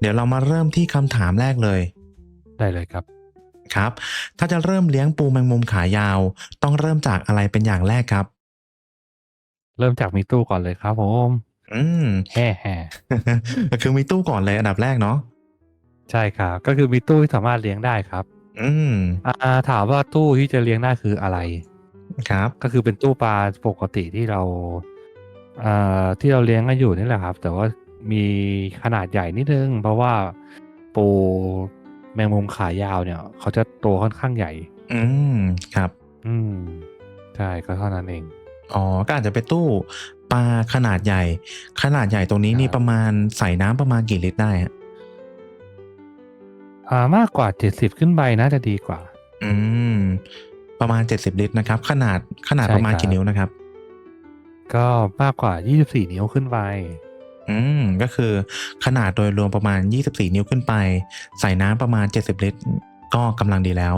เดี๋ยวเรามาเริ่มที่คำถามแรกเลย ได้เลยครับ ครับ ถ้าจะเริ่มเลี้ยงปูแมงมุมขายาว ต้องเริ่มจากอะไรเป็นอย่างแรกครับ เริ่มจากมีตู้ก่อนเลยครับผมอืมแห่แห่คือมีตู้ก่อนเลยอันดับแรกเนาะใช่ครับ ก็คือมีตู้ที่สามารถเลี้ยงได้ครับ อืมอ่าถามว่าตู้ที่จะเลี้ยงได้คืออะไร ครับ ก็คือเป็นตู้ปลาปกติที่เราอ่าที่เราเลี้ยงกันอยู่นี่แหละครับ แต่ว่า มีขนาดใหญ่นิดนึง เพราะว่าปูแมงมุมขายาวเนี่ย เขาจะตัวค่อนข้างใหญ่ อืมครับ อืมใช่ก็เท่านั้นเอง อ๋อ ก็อาจจะเป็นตู้ปลาขนาดใหญ่ ขนาดใหญ่ตรงนี้นี่ครับประมาณใส่น้ำประมาณกี่ลิตรได้ฮะอ่ามากกว่าเจ็ดสิบขึ้นไปน่าจะดีกว่า อืม ประมาณ70ลิตรนะครับ ขนาดขนาดใช่ประมาณครับกี่นิ้วนะครับ ก็มากกว่ายี่สิบสี่นิ้วขึ้นไป อืมก็คือขนาดโดยรวมประมาณ 24 นิ้วขึ้นไป ใส่น้ำประมาณ 70 ลิตร ก็กำลังดีแล้ว